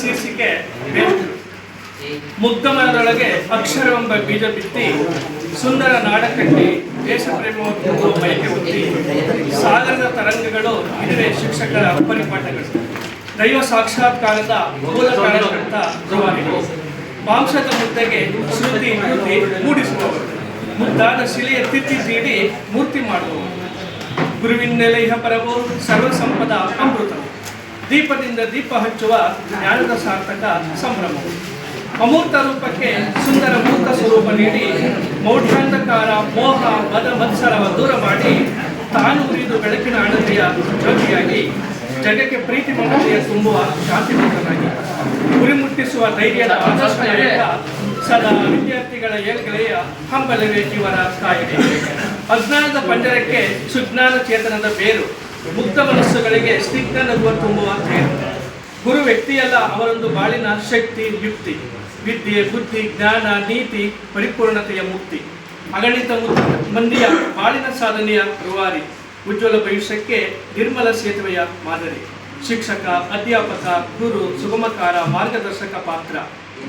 ಶೀರ್ಷಿಕೆ ಬೆಳಕು ಮುಗ್ಧಮನದೊಳಗೆ ಅಕ್ಷರವೆಂಬ ಬೀಜ ಬಿತ್ತಿ ಸುಂದರ ನಾಡ ಕಟ್ಟಿ ದೇಶ ಪ್ರೇಮವನ್ನು ಒತ್ತಿ ಸಾಗರದ ತರಂಗಗಳು ಇದುವೇ ಶಿಕ್ಷಕರ ಪರಿಪಾಠಗಳು ದೈವ ಸಾಕ್ಷಾತ್ಕಾರದ ಮೂಲ ಕಾರಣಕರ್ತ ಜವಾನಿಗಳು ಮಾಂಸದ ಮುದ್ದೆಗೆ ಶ್ರುತಿ ಕೃತಿ ಮೂಡಿಸುವವರು. ಮುದ್ದಾದ ಶಿಲೆಯ ತಿತ್ತಿ ತೀಡಿ ಮೂರ್ತಿ ಮಾಡುವವರು. ಗುರುವಿನ ನೆಲೆಯ ಪರವು ಸರ್ವ ಸಂಪದ ಅಮೃತವು ದೀಪದಿಂದ ದೀಪ ಹಚ್ಚುವ ಜ್ಞಾನದ ಸಾರ್ಥಕ ಸಂಭ್ರಮ. ಅಮೂರ್ತ ರೂಪಕ್ಕೆ ಸುಂದರ ಮೂರ್ತ ಸ್ವರೂಪ ನೀಡಿ ಮೌಢ್ಯಾಂಧಕಾರ, ಮೋಹ, ಮದ, ಮತ್ಸರವ ದೂರ ಮಾಡಿ ತಾನು ಉರಿದು ಬೆಳಕಿನ ಅಣತೆಯ ಜ್ಯೋತಿಯಾಗಿ ಜಗಕ್ಕೆ ಪ್ರೀತಿ ಮಮತೆಯ ತುಂಬುವ ಶಾಂತಿವಂತನಾಗಿ ಗುರಿ ಮುಟ್ಟಿಸುವ ಧೈರ್ಯದ ಆದರ್ಶ ಸದಾ ವಿದ್ಯಾರ್ಥಿಗಳ ಏಳ್ಗೆಳೆಯ ಹಂಬಲವೇ ಜೀವನ ಕಾಯಿದೆ ಅಜ್ಞಾನದ ಪಂಜರಕ್ಕೆ ಸುಜ್ಞಾನ ಚೇತನದ ಬೇರು. ಮುಗ್ಧ ಮನಸ್ಸುಗಳಿಗೆ ಸ್ನಿಗ್ಧ ನಗುವ ತುಂಬುವ ಗುರು ವ್ಯಕ್ತಿಯಲ್ಲ, ಅವರೊಂದು ಬಾಳಿನ ಶಕ್ತಿ, ಯುಕ್ತಿ, ವಿದ್ಯೆ, ಬುದ್ಧಿ, ಜ್ಞಾನ, ನೀತಿ, ಪರಿಪೂರ್ಣತೆಯ ಮುಕ್ತಿ. ಅಗಣಿತ ಮಂದಿಯ ಬಾಳಿನ ಸಾಧನೆಯ ರೂವಾರಿ, ಉಜ್ವಲ ಭವಿಷ್ಯಕ್ಕೆ ನಿರ್ಮಲ ಸೇತುವೆಯ ಮಾದರಿ. ಶಿಕ್ಷಕ, ಅಧ್ಯಾಪಕ, ಗುರು, ಸುಗಮಕಾರ, ಮಾರ್ಗದರ್ಶಕ ಪಾತ್ರ.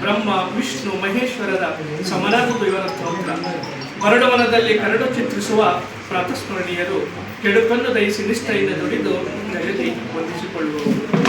ಬ್ರಹ್ಮ, ವಿಷ್ಣು, ಮಹೇಶ್ವರದ ಸಮನಾಗುವುದು ಇವರ ಸ್ತೋತ್ರ. ಬರಡವನದಲ್ಲಿ ಕರಡು ಚಿತ್ರಿಸುವ ಪ್ರಾತಸ್ಮರಣೀಯರು, ಕೆಡುಕನ್ನು ದಯಿಸಿ ನಿಷ್ಠೆಯಿಂದ ದುಡಿದು ನಡೆದಿ ವಂದಿಸಿಕೊಳ್ಳುವರು.